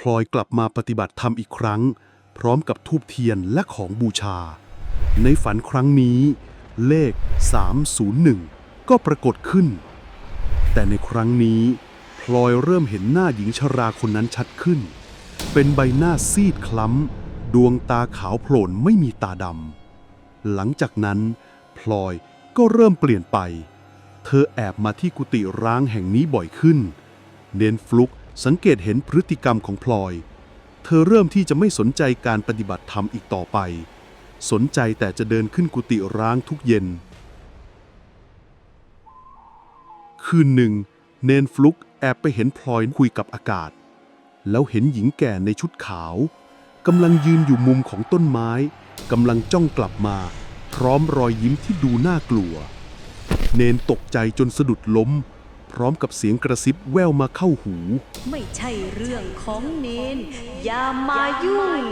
พลอยกลับมาปฏิบัติธรรมอีกครั้ง พร้อมกับทูบเทียนและของบูชา ในฝันครั้งนี้ เลข 301 ก็ปรากฏขึ้น แต่ในครั้งนี้ พลอยเริ่มเห็นหน้าหญิงชราคนนั้นชัดขึ้น เป็นใบหน้าซีดคล้ำ ดวงตาขาวโพลนไม่มีตาดำหลังจากนั้น พลอยก็เริ่มเปลี่ยนไป เธอแอบมาที่กุฏิร้างแห่งนี้บ่อยขึ้น เน้นฟลุก สังเกตเห็นพฤติกรรมของพลอย เธอเริ่มที่จะไม่สนใจการปฏิบัติธรรมอีกต่อไป สนใจแต่จะเดินขึ้นกุฏิร้างทุกเย็น คืนหนึ่ง เนนฟลุกแอบไปเห็นพลอยคุยกับอากาศ แล้วเห็นหญิงแก่ในชุดขาวกำลังยืนอยู่มุมของต้นไม้กำลังจ้องกลับมา พร้อมรอยยิ้มที่ดูน่ากลัว เนนตกใจจนสะดุดล้ม พร้อมกับเสียงกระซิบแววมาเข้าหู ไม่ใช่เรื่องของเนน อย่ามายุ่ง